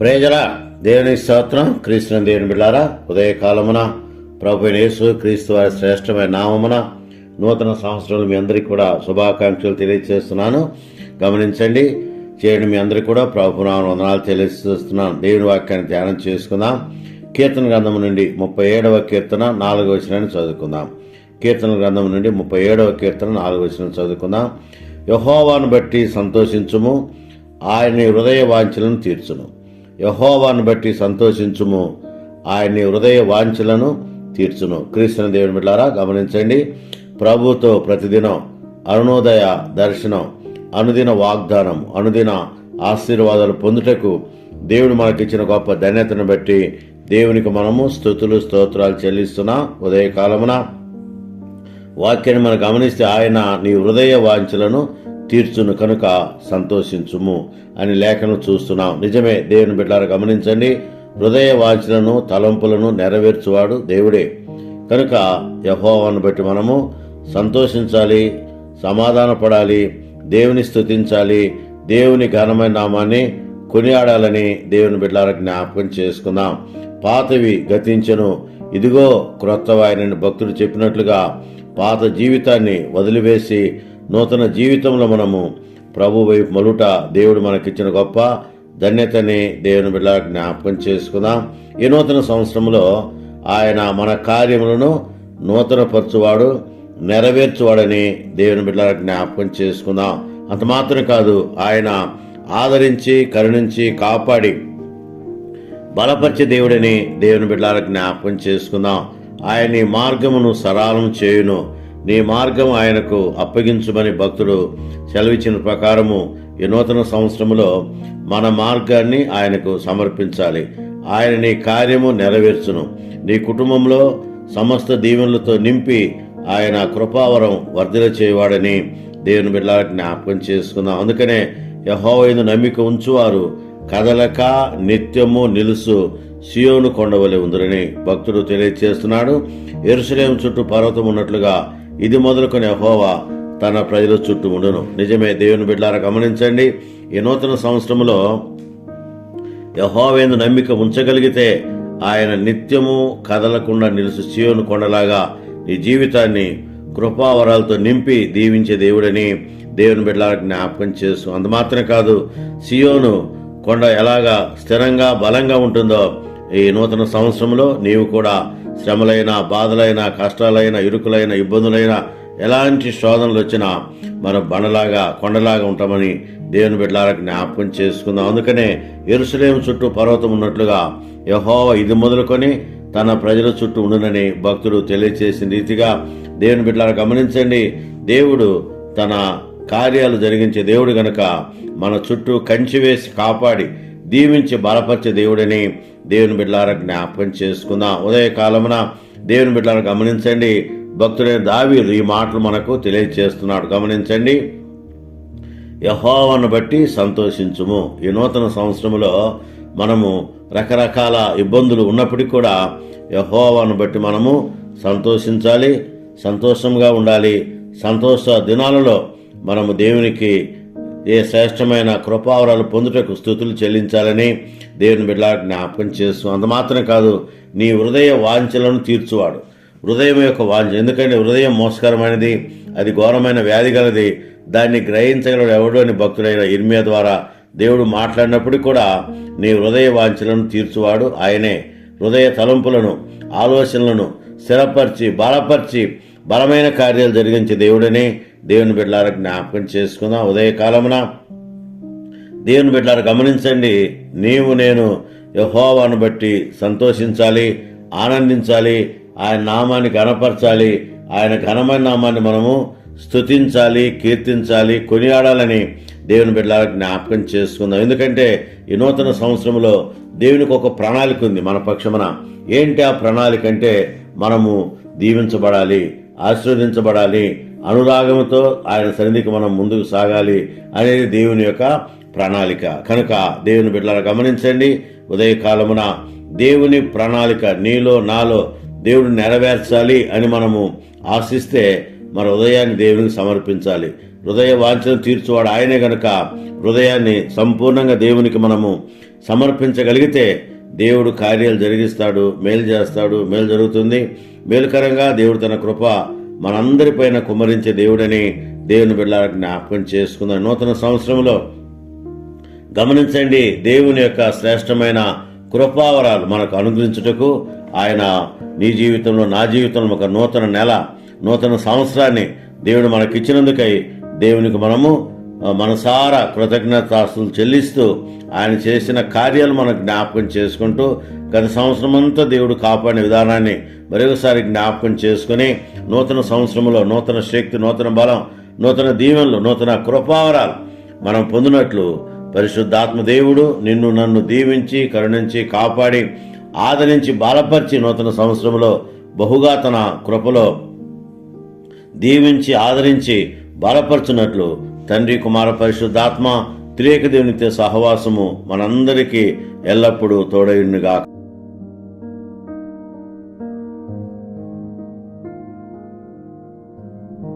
ప్రేజల దేవుని స్తోత్రం. క్రీస్తుని దేవుని బిళ్ళారా ఉదయకాలమున ప్రభు యేసు క్రీస్తు వారి శ్రేష్టమైన నామమున నూతన సంవత్సరంలో మీ అందరికీ కూడా శుభాకాంక్షలు తెలియజేస్తున్నాను. గమనించండి చేయడం మీ అందరికీ కూడా ప్రభు నామమున వందనాలు తెలియజేస్తున్నాను. దేవుని వాక్యాన్ని ధ్యానం చేసుకుందాం. కీర్తన గ్రంథం నుండి ముప్పై ఏడవ కీర్తన నాలుగవ వచనాన్ని చదువుకుందాం. కీర్తన గ్రంథం నుండి ముప్పై ఏడవ కీర్తన నాలుగవ వచనం చదువుకుందాం. యహోవాను బట్టి సంతోషించుము ఆయన హృదయ వాంఛలను తీర్చును. యహోవాను బట్టి సంతోషించుము. ఆయన్ని హృదయ వాంఛలను తీర్చును. క్రీస్తున దేవుని బిడ్డారా గమనించండి. ప్రభుతో ప్రతిదినం అరుణోదయ దర్శనం అనుదిన వాగ్దానం అనుదిన ఆశీర్వాదాలు పొందుటకు దేవుడు మనకిచ్చిన గొప్ప ధన్యతను బట్టి దేవునికి మనము స్థుతులు స్తోత్రాలు చెల్లిస్తున్నా. ఉదయకాలమున వాక్యాన్ని మనం గమనిస్తే ఆయన నీ హృదయ వాంఛలను తీర్చును కనుక సంతోషించుము అని లేఖను చూస్తున్నాం. నిజమే దేవుని బిడ్డారు గమనించండి. హృదయ వాంఛలను తలంపులను నెరవేర్చువాడు దేవుడే. కనుక యహోవాను బట్టి మనము సంతోషించాలి సమాధానపడాలి దేవుని స్థుతించాలి దేవుని ఘనమైన నామాన్ని కొనియాడాలని దేవుని బిడ్డలకు జ్ఞాపకం చేసుకుందాం. పాతవి గతించను. ఇదిగో క్రొత్తవాయనని భక్తుడు చెప్పినట్లుగా పాత జీవితాన్ని వదిలివేసి నూతన జీవితంలో మనము ప్రభు వైపు మలుట దేవుడు మనకిచ్చిన గొప్ప ధన్యతని దేవుని బిడ్డ జ్ఞాపకం చేసుకుందాం. ఈ నూతన సంవత్సరంలో ఆయన మన కార్యములను నూతనపరచువాడు నెరవేర్చువాడని దేవుని బిడ్డ జ్ఞాపకం చేసుకుందాం. అంత మాత్రం కాదు ఆయన ఆదరించి కరుణించి కాపాడి బలపరిచే దేవుడని దేవుని బిడ్డలకు జ్ఞాపకం చేసుకుందాం. ఆయన మార్గమును సరళం చేయును. నీ మార్గం ఆయనకు అప్పగించుమని భక్తుడు సెలవిచ్చిన ప్రకారము ఈ నూతన సంవత్సరంలో మన మార్గాన్ని ఆయనకు సమర్పించాలి. ఆయన నీ కార్యము నెరవేర్చును. నీ కుటుంబంలో సమస్త దీవెనలతో నింపి ఆయన కృపావరం వర్ధల చేయవాడని దేవుని బిడ్డలకు జ్ఞాపకం చేసుకుందాం. అందుకనే యహోవైన నమ్మిక ఉంచువారు కదలక నిత్యము నిలుసు సియోను కొండవలె ఉందిరని భక్తుడు తెలియజేస్తున్నాడు. ఎరుసలేం చుట్టూ పర్వతం ఉన్నట్లుగా ఇది మొదలుకొని అహోవా తన ప్రజల చుట్టూ ఉండును. నిజమే దేవుని బిడ్డారా గమనించండి. ఈ నూతన సంవత్సరంలో యహోవేందు నమ్మిక ఉంచగలిగితే ఆయన నిత్యము కదలకుండా నిలుసు సియోను కొండలాగా నీ జీవితాన్ని కృపావరాలతో నింపి దీవించే దేవుడని దేవుని బిడ్డలకు జ్ఞాపకం చేస్తూ అంత మాత్రమే కాదు సియోను కొండ ఎలాగా స్థిరంగా బలంగా ఉంటుందో ఈ నూతన సంవత్సరంలో నీవు కూడా శ్రమలైన బాధలైన కష్టాలైన ఇరుకులైన ఇబ్బందులైన ఎలాంటి శోధనలు వచ్చినా మన బండలాగా కొండలాగా ఉంటామని దేవుని బిడ్డలారా జ్ఞాపకం చేసుకుందాం. అందుకనే ఎరుసలేం చుట్టూ పర్వతం ఉన్నట్లుగా యహోవ ఇది మొదలుకొని తన ప్రజల చుట్టూ ఉండునని భక్తుడు తెలియచేసిన రీతిగా దేవుని బిడ్డలారా గమనించండి. దేవుడు తన కార్యాలు జరిగించే దేవుడు గనుక మన చుట్టూ కంచి వేసి కాపాడి దీవించి బలపరిచే దేవుడని దేవుని బిడ్డలారా జ్ఞాపకం చేసుకుందాం. ఉదయకాలమున దేవుని బిడ్డలను గమనించండి. భక్తుడైన దావీదు ఈ మాటలు మనకు తెలియజేస్తున్నాడు. గమనించండి. యహోవను బట్టి సంతోషించుము. ఈ నూతన సంవత్సరంలో మనము రకరకాల ఇబ్బందులు ఉన్నప్పటికీ కూడా యహోవాను బట్టి మనము సంతోషించాలి సంతోషంగా ఉండాలి. సంతోష దినాలలో మనము దేవునికి ఏ శ్రేష్టమైన కృపావరాలు పొందుటకు స్థుతులు చెల్లించాలని దేవుని బిడ్డ జ్ఞాపకం చేస్తూ అంత మాత్రమే కాదు నీ హృదయ వాంఛలను తీర్చువాడు. హృదయం యొక్క వాంఛ ఎందుకంటే హృదయం మోసకరమైనది అది ఘోరమైన వ్యాధి గలది. దాన్ని గ్రహించగలడు ఎవడు అని భక్తుడైన ఇర్మియా ద్వారా దేవుడు మాట్లాడినప్పుడు కూడా నీ హృదయ వాంఛలను తీర్చువాడు ఆయనే. హృదయ తలంపులను ఆలోచనలను స్థిరపరిచి బలపరిచి బలమైన కార్యాలు జరిగించే దేవుడని దేవుని బిడ్డలారా జ్ఞాపకం చేసుకుందాం. ఉదయకాలమున దేవుని బిడ్డలారా గమనించండి. నీవు నేను యహోవాను బట్టి సంతోషించాలి ఆనందించాలి ఆయన నామాన్ని ఘనపరచాలి ఆయన ఘనమైన నామాన్ని మనము స్తుతించాలి కీర్తించాలి కొనియాడాలని దేవుని బిడ్డలారా జ్ఞాపకం చేసుకుందాం. ఎందుకంటే ఈ నూతన సంవత్సరంలో దేవునికి ఒక ప్రణాళిక ఉంది మన పక్షమున. ఏంటి ఆ ప్రణాళిక అంటే మనము దీవించబడాలి ఆశీర్వదించబడాలి. అనురాగంతో ఆయన సన్నిధికి మనం ముందుకు సాగాలి అనేది దేవుని యొక్క ప్రణాళిక. కనుక దేవుని బిడ్డలను గమనించండి ఉదయకాలమున దేవుని ప్రణాళిక నీలో నాలో దేవుడు నెరవేర్చాలి అని మనము ఆశిస్తే మన హృదయాన్ని దేవునికి సమర్పించాలి. హృదయ వాంఛను తీర్చువాడు ఆయనే గనుక హృదయాన్ని సంపూర్ణంగా దేవునికి మనము సమర్పించగలిగితే దేవుడు కార్యాలు జరిగిస్తాడు మేలు చేస్తాడు మేలు జరుగుతుంది. మేలుకరంగా దేవుడు తన కృప మనందరిపైన కుమ్మరించే దేవుడని దేవుని బిడ్డ జ్ఞాపకం చేసుకుందాం. నూతన సంవత్సరంలో గమనించండి దేవుని యొక్క శ్రేష్టమైన కృపావరాలు మనకు అనుగ్రహించుటకు ఆయన నీ జీవితంలో నా జీవితంలో ఒక నూతన నెల నూతన సంవత్సరాన్ని దేవుడు మనకిచ్చినందుకై దేవునికి మనము మనసారా కృతజ్ఞతాస్తులు చెల్లిస్తూ ఆయన చేసిన కార్యాలు మనం జ్ఞాపకం చేసుకుంటూ గత సంవత్సరం అంతా దేవుడు కాపాడిన విధానాన్ని మరొకసారి జ్ఞాపకం చేసుకుని నూతన సంవత్సరంలో నూతన శక్తి నూతన బలం నూతన దీవెనలు నూతన కృపావరాలు మనం పొందినట్లు పరిశుద్ధాత్మ దేవుడు నిన్ను నన్ను దీవించి కరుణించి కాపాడి ఆదరించి బాలపరిచి నూతన సంవత్సరంలో బహుగా తన కృపలో దీవించి ఆదరించి బలపరచునట్లు తండ్రి కుమార పరిశుద్ధాత్మ త్రియేక దేవునితో సహవాసము మనందరికీ ఎల్లప్పుడూ తోడైండుగా